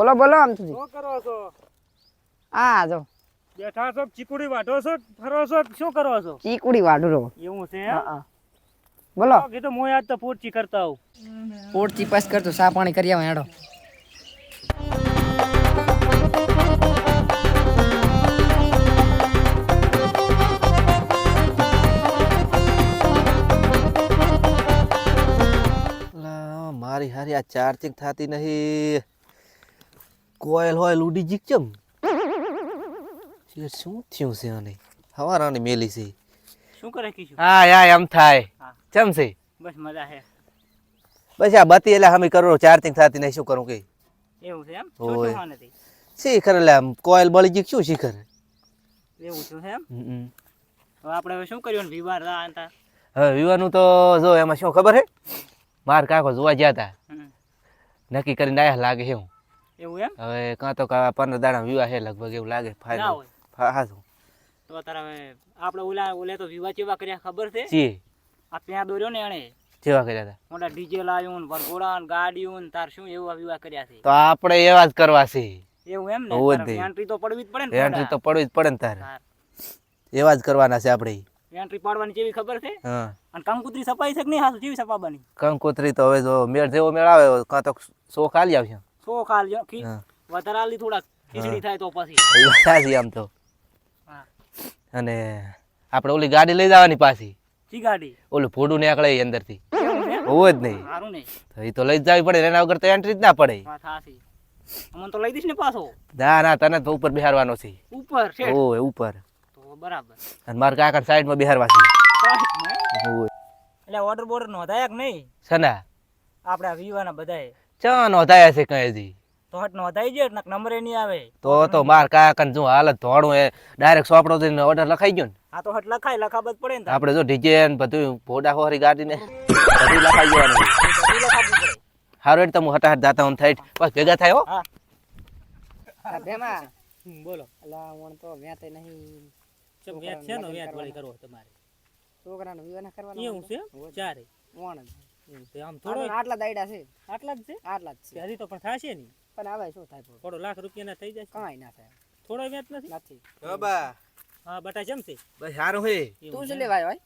બોલો બોલો આમ સુધી. શું કરો છો? આ જો. બેઠા છો ચીકુડી વાઢો છો ફરો છો શું કરો છો? ચીકુડી વાઢું રહો. એવું છે હા બોલો. કીધું હું આજ તો પૂરચી કરતા આવું. પોટ પાસ કરતો સા પાણી કરી આવો હેડો. મારી હારી આ ચાર્જિંગ થતી નહીં. કોયલ હોય ઉડી જીક ચમ? શું થયું છે આને? હવારાની મેલી છે. શું કરે કીશું? હા યા એમ થાય. ચમ છે? બસ મજા હે બસ આ બતી એટલે હમી કરો ચાર્જિંગ થતી નહીં શું કરું કે? એવું છે એમ? નથી? શીખર એટલે આમ કોયલ બળી જીક શું શીખર? એવું છે એમ? હમ. હવે આપણે હવે શું કર્યું વિવાર હવે વિવાહનું તો જો એમાં શું ખબર હે? માર કાકો જોવા ગયા હતા નક્કી કરીને આયા લાગે છે હું. એવું એમ? હવે કાં તો કા પંદર દાડા વિવાહ છે લગભગ એવું લાગે ફાયદો હા હા તો તારા હવે આપણે ઓલા ઓલે તો વિવાહ ચેવા કર્યા ખબર છે? જી. આ ત્યાં દોર્યો ને એણે? ચેવા કર્યા હતા. મોટા ડીજે લાવ્યું ને વરઘોડા ને ગાડીઓ ને તાર શું એવા વિવાહ કર્યા છે? તો આપણે એવા જ કરવા છે. એવું એમ ને. એન્ટ્રી તો પડવી જ પડે ને એન્ટ્રી તો પડવી જ પડે ને તારે. એવા જ કરવાના છે આપણે. એન્ટ્રી પાડવાની કેવી ખબર છે? હા. અને કંકુતરી સપાઈ છે કે નહીં? હાસુ કેવી સપાવવાની? કંકોત્રી તો હવે જો મેળ જેવો મેળ આવે કાં તો સો ખાલી આવશે. સો ખાલ જો ખી હા. વધારે આલી થોડાક ખીચડી થાય તો પછી. એ વાત સાચી આમ તો. હા. અને આપણે ઓલી ગાડી લઈ જવાની પાછી. ચી ગાડી? ઓલું ફોડું નીકળે એ અંદરથી. એવું છે? હોવું જ નહીં. સારું નહીં તો એ તો લઈ જ જવી પડે એના વગર તો એન્ટ્રી જ ના પડે. વાત અમને તો લઈ દઈશ ને પાછો. ના ના તને તો ઉપર બિહારવાનો છે. ઉપર છે ઓય ઉપર. તો બરાબર. અને મારા કાકા સાઈડમાં બેહારવા છે. એટલે ઓર્ડર બોર્ડર નોંધાયા કે નહીં? સના આપણે આ વિવાના બધાએ. ચા નોંધાયા છે કઈ હજી? તો હટ નોંધાઈ જાય નક નંબર નહીં આવે. તો તો માર કાકા જો હાલત ધોળું એ ડાયરેક્ટ સોપડો દઈને ઓર્ડર લખાઈ ગયો ને. આ તો હટ લખાય લખાબત પડે ને. આપણે જો ડીજે ને બધું ભોડા હોરી ગાડી ને બધું લખાઈ પડે. હારું એટલે હું હટાહટ જાતા હું થાય બસ ભેગા થાય હો. હા. ભેમા બોલો. અલા વણ તો વ્યાતે નહીં. ચમ વ્યાત છે નો વ્યાત વાળી કરો તમારે. છોકરાનો વિવાહ ના કરવાનો એવું છે ચારે. છે. આમ થોડો આટલા દાયડા છે. આટલા જ છે? આટલા જ છે. હજી તો પણ થશે નહીં. પણ હવે શું થાય થોડો લાખ રૂપિયાના થઈ જાય કાંઈ ના થાય. થોડો વ્યાજ નથી? નથી. બાબા હા બટા જેમ છે? બસ સારું હે. તું. લેવાય ભાઈ?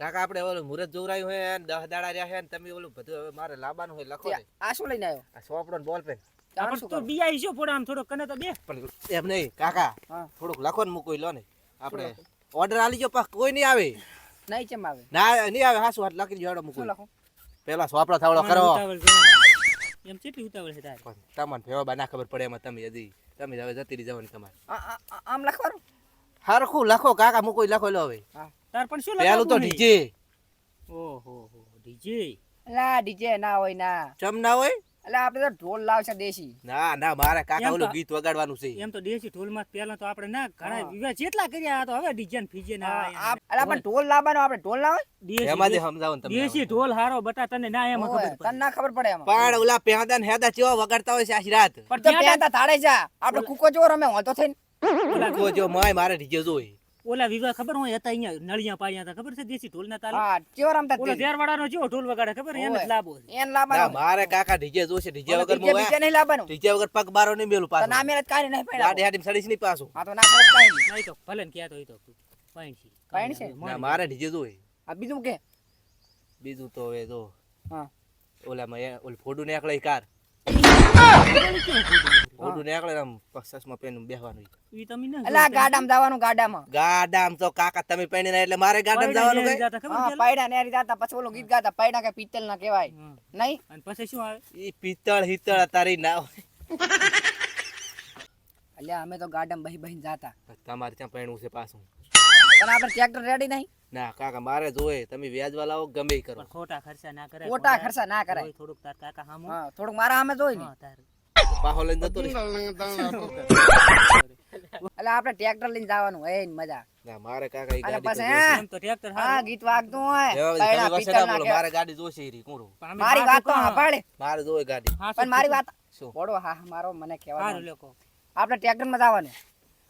કાકા આપણે ઓલું મુરત જોવરાયું હોય ને દસ દાડા રહ્યા છે ને તમે ઓલું બધું હવે મારે લાવવાનું હોય લખો આ શું લઈને આવ્યો? આ સોપડો ને બોલ પેન. આ આનું પણ શું તો કરું? બીઆઈ છો થોડા આમ થોડો કને તો બે. પણ એમ નહીં કાકા હા. થોડુંક લખો ને મૂકો લો ને. આપણે ઓર્ડર આલી ગયો પાસ કોઈ નહીં આવે. નહીં ચમ આવે? ના નહીં આવે હાસુ હાથ લખી જોડો મૂકું લખો? પેલા સોપડો થાવડો કરો. એમ કેટલી ઉતાવળ છે તારે? તમને ફેવા બા ના ખબર પડે એમાં તમે હજી. તમે હવે જતી રહી જવાની તમારે આમ લખવાનું? હરખું લખો કાકા મૂકો કોઈ લખો લો હવે. તાર પણ શું પેલું તો ડીજે. ઓહો હો ડીજે. લા ડીજે ના હોય ના. ચમ ના હોય? અલા આપણે તો ઢોલ લાવશે દેશી. ના ના મારા કાકા ઓલું ગીત વગાડવાનું છે. એમ તો દેશી ઢોલમાં પહેલા તો આપણે ના ઘણા વિવાહ જેટલા કર્યા તો હવે ડિઝાઇન ફીજે ના હા, આપણે ઢોલ લાવવાનો આપણે ઢોલ દેશી એમાં જે સમજાવું તમને દેશી ઢોલ હારો બટા તને ના એમ ખબર તને ના ખબર પડે એમ. પણ ઓલા પેહાદા ને હેદા ચેવા વગાડતા હોય છે આશી રાત? પણ તો ત્યાં તાળે જા. આપણે કુકો જો રમે હોતો થઈને. કુકો જો માય મારે ડીજે જોઈ. ઓલા વિવાહ ખબર હોય હતા અહીંયા નળિયા પાડ્યા હતા ખબર છે? દેશી ઢોલ ના તાલે? હા કેવો રમતા ઓલો તે? ઝેરવાડાનો જેવો ઢોલ વગાડે ખબર? એને લાભો એને ના મારે કાકા ઢીજે જોશે ઓલો વગર મોય ઢીજે નહીં લાવવાનું ઢીજે વગર પગ બારો નહીં મેલું પાછો. ના પાછું મેરે કાંઈ નહીં ગાડી પડ્યા હાડી સડીસ નહીં પાછો. હા તો ના કરે કાઈ નહીં. નહીં તો ભલે ને ક્યાં તો ઈ તો પાણી છે. પાણી છે? ના મારે ઢીજે જોય આ બીજું કે? બીજું તો હવે જો હા. ઓલામાં એ ઓલ ફોડું ને ઈ કાર. ફોડું નીકળે આમ ચશ્મા પહેરીને બેહવાનું ઈ. ઈ તમે ના અલા ગાડામાં જવાનું ગાડામાં. ગાડામ તો કાકા તમે પહેરીને એટલે મારે ગાડામ જવાનું કઈ? હા નેરી જાતા પછી ઓલું ગીત ગાતા પૈડા કે ના કહેવાય. નહીં? અને પછી શું આવે? ઈ પિત્તળ હિત્તળ તારી ના હોય. અલ્યા અમે તો ગાડામાં બહી જતા જાતા. તમારે ત્યાં પહેણવું છે પાછું. પણ આપણે ટ્રેક્ટર રેડી નહીં. ના કાકા મારે જોવે તમે વ્યાજ લાવો ગમે કરો. ખોટા ખર્ચા ના કરે ખોટા ખર્ચા ના કરે થોડુંક તાર કાકા હામો. હા થોડુંક મારા હામે જોઈ ને. પાહો લઈને જતો એટલે આપણે ટ્રેક્ટર લઈને જવાનું. હે મજા. ના મારે કાકા ઈ ગાડી તો હા તો ટ્રેક્ટર હા ગીત વાગતું હોય. પૈડા ના મારે ગાડી જોશે રી, કુંરું. મારી વાત તો સાંભળે મારે જોવે ગાડી. પણ મારી વાત શું? બોડો હા મારો મને કહેવાનું. કહેવાનું લોકો આપણે ટ્રેક્ટરમાં જવાનું.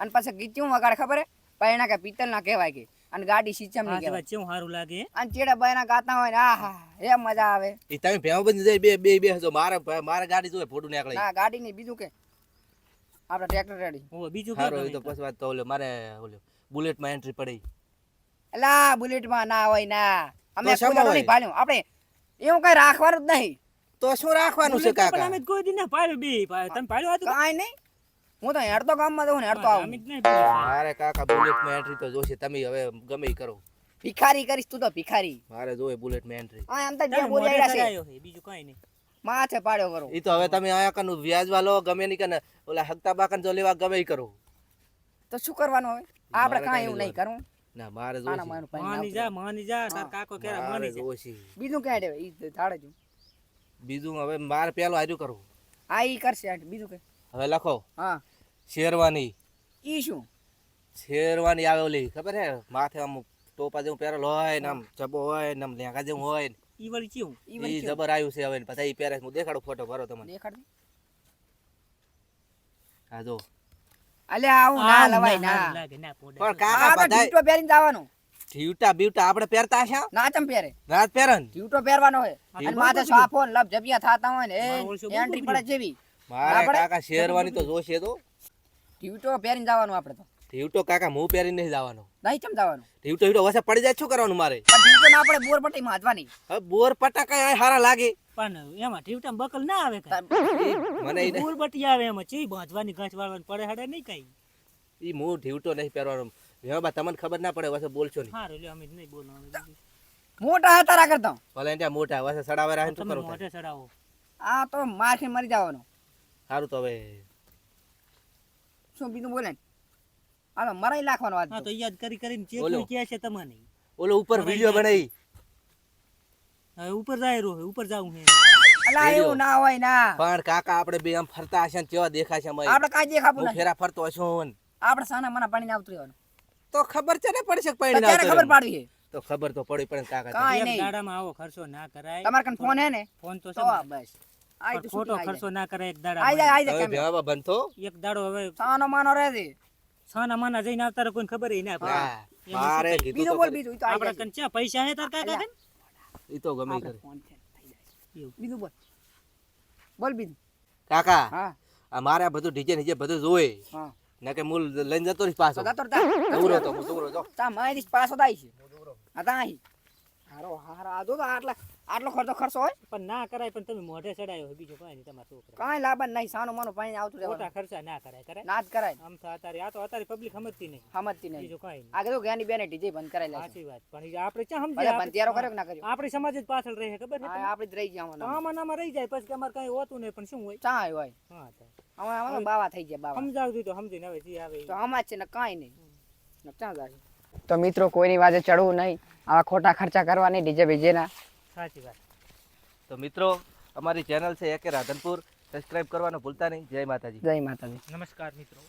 અને પછી ગીત કેવું વગાડે ખબર હે? પૈણા કે પિત્તલ ના કહેવાય કે. અને ગાડી સીચમની કહેવાય. કેવું સારું લાગે? અને ચેડા બયના ગાતા હોય ને આહા એ મજા આવે. એ તમે ભેવા બંધ જાય બે બે બે હજો મારે મારે ગાડી જોય ફોટું નીકળે. ના ગાડી ની બીજું કે. આપણે ટ્રેક્ટર રેડી. ઓ બીજું સારું ક્યાં તો પછી વાત તો ઓલે મારે ઓલે બુલેટમાં એન્ટ્રી પડી. એલા બુલેટમાં ના હોય ના અમે શામાં નહીં પાડ્યું. આપણે એવું કઈ રાખવાનું જ નહીં. તો શું રાખવાનું છે કાકા? અમે કોઈ દિન ના પાડ્યું બી પાડ્યું. તમે પાડ્યું હતું? કાઈ નહીં. હું તો હેડતો ગામમાં જઉં ને હેડતો આવું. મારે કાકા બુલેટમાં એન્ટ્રી તો જોશે. તમે હવે ગમે કરો. ભિખારી કરીશ તું તો ભિખારી. મારે જોવે બુલેટમાં એન્ટ્રી હા આમ તો જે બોલાયેલા છે. બીજું કઈ નહીં. માથે પાડ્યો કરો ઈ તો હવે તમે આયા કનું વ્યાજવા લો ગમે નહીં કને. ઓલા હકતા બાકન જો લેવા ગમે કરો. તો શું કરવાનું હવે? આપણે કાઈ કાંઈ કાંઈ એવું નહીં કરવું. ના મારે જોશે માની જા માની જા તાર કાકો કેરા માની જા. જોશે બીજું ક્યાં દેવે ઈ ધાડે જો. બીજું હવે મારે પેલો આર્યું કરવું આ ઈ કરશે આંટી, બીજું કે? હવે લખો. હા. શેરવાની. ઈ શું? શેરવાની આવે ઓલી ખબર હે? માથે આમ ટોપા જેવું પહેરેલ હોય ને આમ જબો હોય ને આમ લેંગા જેવું હોય ને. ઈ વળી ચેવું ઈ કેવું? જબર આવ્યું છે હવે બધા ઈ પહેરે હું દેખાડું ફોટો ભરો તમને. દેખાડ હા જો. અલ્યા આવું ના લવાય ના. પણ કાકા બધા ટીટો પહેરીને જવાનું. ટીટા બીટા આપણે પહેરતા છે ના ચમ પહેરે? રાત પહેરન ટીટો પહેરવાનો હોય. અને માથે સાફો ને લપ જપિયા થાતા હોય ને એ એન્ટ્રી પડે જેવી. મારે કાકા શેરવાની તો જોશે તો. ટીવટો પહેરીને જવાનું આપણે તો. ટીવટો કાકા હું પહેરીને નહીં જવાનો. નહીં ચમ જવાનું? ટીવટો ટીવટો વસે પડી જાય શું કરવાનું મારે? ટીવટો ના આપણે બોર પટ્ટી માજવાની હવે બોર પટ્ટા કઈ હારા લાગે. પણ એમાં ટીવટા બકલ ના આવે કાંઈ. મને બોર પટ્ટી આવે એમાં ચી બાંધવાની ગાંઠ વાળવાની પડે હડે નહીં કઈ. ઈ હું ઢીવટો નહીં પહેરવાનો. વેવા તમને ખબર ના પડે વસે બોલશો નહીં. હારું લ્યો અમે નહીં બોલવાનું. મોટા હતા કરતા ભલે ત્યાં મોટા વસે સડાવે રાખે શું કરું મોઢે ચડાવો આ તો માખી મરી જવાનો. સારું તો હવે. શું બીજું બોલે? ને હાલો મરાઈ નાખવાનો આજ હા તો. યાદ કરી કરીને ચેક. કહે છે તમને. ઓલો ઉપર વિડિયો બનાવી. હવે ઉપર જાય રો ઉપર જાવું હે. અલા એવું ના હોય ના. પણ કાકા આપણે બે આમ ફરતા હશે ને કેવા દેખાશે મય આપણે કાઈ દેખાતું ના ફેરા ફરતો હશો ને આપણે સાના મના પાણી આવતું રહેવાનું. તો ખબર છે ને પડશે કે પૈણી ત્યારે ખબર. પાડવી છે? તો ખબર તો પડી પડે કાકા કાઈ નહીં. દાડામાં આવો ખર્ચો ના કરાય. તમારે કન ફોન હે ને? ફોન તો છે બસ. પણ ખોટો ખર્ચો ના કરે એક આઈ જાય આઈ જાય. ભેવા બંધો એક દાડો હવે સાનો માનો રહે છે. સાના માના જઈને આવતા રહે કોઈને ખબર ના પડે. મારે કીધું બીજું બોલ બીજો ઈ તો આપડા કન છે પૈસા હે તાર કાકા કન? ઈ તો ગમે કરે. બીજું બોલ. બોલ બીજું. કાકા હા. આ મારે આ બધું ડીજે નીચે બધું જોવે હા. ના કે મૂળ લઈને જતો રહીશ પાછો. તો જતો રે તા. તો હું જો તા મારી પાછો થાય છે. આ તા અહીં. હારો હારો. આ જો તો આટલા આટલો ખર્ચો ખર્ચો હોય? પણ ના કરાય પણ તમે મોઢે ચડાયો હોય બીજું કાંઈ નહીં તમારા છોકરા. કાંઈ લાભ નહીં સાનું માનું પાણી આવતું ખોટા ખર્ચા ના કરાય કરાય? ના જ કરાય. આમ તો અત્યારે આ તો અત્યારે પબ્લિક સમજતી નહીં. સમજતી નહીં. બીજું કાંઈ નહીં. આ કીધું જ્ઞાની બેને ડીજે બંધ લે સાચી વાત. પણ આપણે કર્યો ના કર્યો? આપણી સમાજ જ પાછળ રહે ખબર છે આપણે જ રહી જાય તો આમાં ને રહી જાય પછી અમારે કાંઈ હોતું નહીં પણ શું હોય? ચા હોય. હા તો. તો બાવા થઈ ગયા બાવા. સમજાવજો તો સમજીને હવે જે આવે તો આમાં છે ને કાંઈ નહીં. ને ક્યાં જાય? તો મિત્રો કોઈની વાજે ચડવું નહીં. આવા ખોટા ખર્ચા કરવા નહીં ડીજે બીજેના. સાચી વાત. તો મિત્રો અમારી ચેનલ છે એકે રાધનપુર. સબસ્ક્રાઇબ કરવાનું ભૂલતા નહીં. જય માતાજી. જય માતાજી. નમસ્કાર મિત્રો.